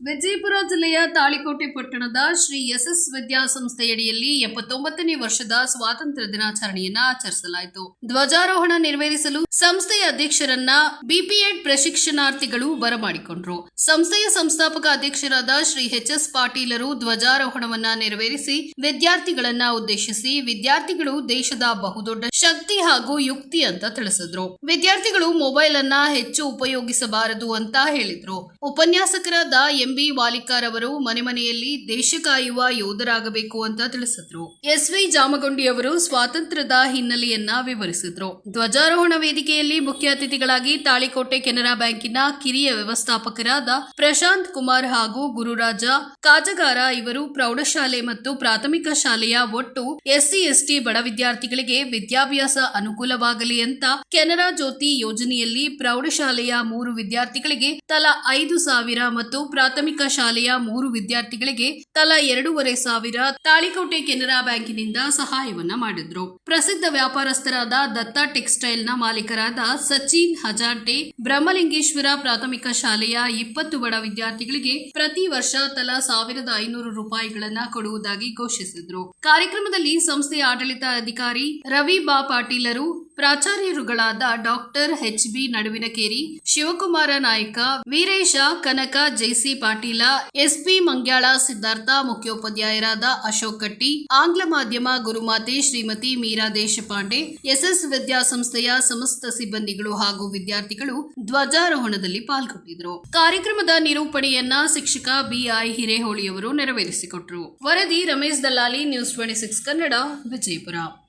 ವಿಜಯಪುರ ಜಿಲ್ಲೆಯ ತಾಳಿಕೋಟೆ ಪಟ್ಟಣದ Shri S S ವಿದ್ಯಾಸಂಸ್ಥೆಯಡಿಯಲ್ಲಿ ಎಪ್ಪತ್ತೊಂಬತ್ತನೇ ವರ್ಷದ ಸ್ವಾತಂತ್ರ್ಯ ದಿನಾಚರಣೆಯನ್ನ ಆಚರಿಸಲಾಯಿತು. ಧ್ವಜಾರೋಹಣ ನೆರವೇರಿಸಲು ಸಂಸ್ಥೆಯ ಅಧ್ಯಕ್ಷರನ್ನ ಬಿಪಿಎಡ್ ಪ್ರಶಿಕ್ಷಣಾರ್ಥಿಗಳು ಬರಮಾಡಿಕೊಂಡ್ರು. ಸಂಸ್ಥೆಯ ಸಂಸ್ಥಾಪಕ ಅಧ್ಯಕ್ಷರಾದ ಶ್ರೀ ಎಚ್ ಎಸ್ ಪಾಟೀಲರು ಧ್ವಜಾರೋಹಣವನ್ನ ನೆರವೇರಿಸಿ ವಿದ್ಯಾರ್ಥಿಗಳನ್ನ ಉದ್ದೇಶಿಸಿ ವಿದ್ಯಾರ್ಥಿಗಳು ದೇಶದ ಬಹುದೊಡ್ಡ ಶಕ್ತಿ ಹಾಗೂ ಯುಕ್ತಿ ಅಂತ ತಿಳಿಸಿದ್ರು. ವಿದ್ಯಾರ್ಥಿಗಳು ಮೊಬೈಲ್ ಅನ್ನ ಹೆಚ್ಚು ಉಪಯೋಗಿಸಬಾರದು ಅಂತ ಹೇಳಿದ್ರು. ಉಪನ್ಯಾಸಕರಾದ ಎಂಬಿ ವಾಲಿಕಾರ್ ಅವರು ಮನೆ ಮನೆಯಲ್ಲಿ ದೇಶ ಕಾಯುವ ಯೋಧರಾಗಬೇಕು ಅಂತ ತಿಳಿಸಿದ್ರು. ಎಸ್ ವಿ ಜಾಮಗೊಂಡಿ ಅವರು ಸ್ವಾತಂತ್ರ್ಯದ ಹಿನ್ನೆಲೆಯನ್ನ ವಿವರಿಸಿದ್ರು. ಧ್ವಜಾರೋಹಣ ವೇದಿಕೆಯಲ್ಲಿ ಮುಖ್ಯ ಅತಿಥಿಗಳಾಗಿ ತಾಳಿಕೋಟೆ ಕೆನರಾ ಬ್ಯಾಂಕಿನ ಕಿರಿಯ ವ್ಯವಸ್ಥಾಪಕರಾದ ಪ್ರಶಾಂತ್ ಕುಮಾರ್ ಹಾಗೂ ಗುರುರಾಜ ಕಾಜಗಾರ ಇವರು ಪ್ರೌಢಶಾಲೆ ಮತ್ತು ಪ್ರಾಥಮಿಕ ಶಾಲೆಯ ಒಟ್ಟು ಎಸ್ಸಿ, ಎಸ್ಟಿ ಬಡ ವಿದ್ಯಾರ್ಥಿಗಳಿಗೆ ವಿದ್ಯಾಭ್ಯಾಸ ಅನುಕೂಲವಾಗಲಿ ಅಂತ ಕೆನರಾ ಜ್ಯೋತಿ ಯೋಜನೆಯಲ್ಲಿ ಪ್ರೌಢಶಾಲೆಯ ಮೂರು ವಿದ್ಯಾರ್ಥಿಗಳಿಗೆ ತಲಾ ಐದು ಸಾವಿರ ಮತ್ತು ಪ್ರಾಥಮಿಕ ಶಾಲೆಯ ಮೂರು ವಿದ್ಯಾರ್ಥಿಗಳಿಗೆ ತಲಾ ಎರಡೂವರೆ ಸಾವಿರ ತಾಳಿಕೋಟೆ ಕೆನರಾ ಬ್ಯಾಂಕಿನಿಂದ ಸಹಾಯವನ್ನ ಮಾಡಿದ್ರು. ಪ್ರಸಿದ್ಧ ವ್ಯಾಪಾರಸ್ಥರಾದ ದತ್ತ ಟೆಕ್ಸ್ಟೈಲ್ನ ಮಾಲೀಕರಾದ ಸಚಿನ್ ಹಜಾರ್ಟೆ, ಬ್ರಹ್ಮಲಿಂಗೇಶ್ವರ ಪ್ರಾಥಮಿಕ ಶಾಲೆಯ ಇಪ್ಪತ್ತು ಬಡ ವಿದ್ಯಾರ್ಥಿಗಳಿಗೆ ಪ್ರತಿ ವರ್ಷ ತಲಾ ಸಾವಿರದ ಐನೂರು ರೂಪಾಯಿಗಳನ್ನ ಕೊಡುವುದಾಗಿ ಘೋಷಿಸಿದ್ರು. ಕಾರ್ಯಕ್ರಮದಲ್ಲಿ ಸಂಸ್ಥೆಯ ಆಡಳಿತ ಅಧಿಕಾರಿ ರವಿ ಬಾ ಪಾಟೀಲರು ಪ್ರಾಚಾರ್ಯರುಗಳಾದ doctor H B Naduvinakeri, Shivakumar Naik, Veeresh Kanaka, JC Patil SP Mangyal Siddhartha ಮುಖ್ಯೋಪಾಧ್ಯಾಯರಾದ Ashok Katti, ಆಂಗ್ಲ ಮಾಧ್ಯಮ ಗುರುಮಾತೆ ಶ್ರೀಮತಿ ಮೀರಾ ದೇಶಪಾಂಡೆ, ಎಸ್ಎಸ್ ವಿದ್ಯಾಸಂಸ್ಥೆಯ ಸಮಸ್ತ ಸಿಬ್ಬಂದಿಗಳು ಹಾಗೂ ವಿದ್ಯಾರ್ಥಿಗಳು ಧ್ವಜಾರೋಹಣದಲ್ಲಿ ಪಾಲ್ಗೊಂಡಿದ್ದರು. ಕಾರ್ಯಕ್ರಮದ ನಿರೂಪಣೆಯನ್ನ ಶಿಕ್ಷಕ ಬಿಐ ಹಿರೇಹೊಳಿಯವರು ನೆರವೇರಿಸಿಕೊಟ್ರು. ವರದಿ Ramesh Dallali news twenty six Kannada, Vijayapura.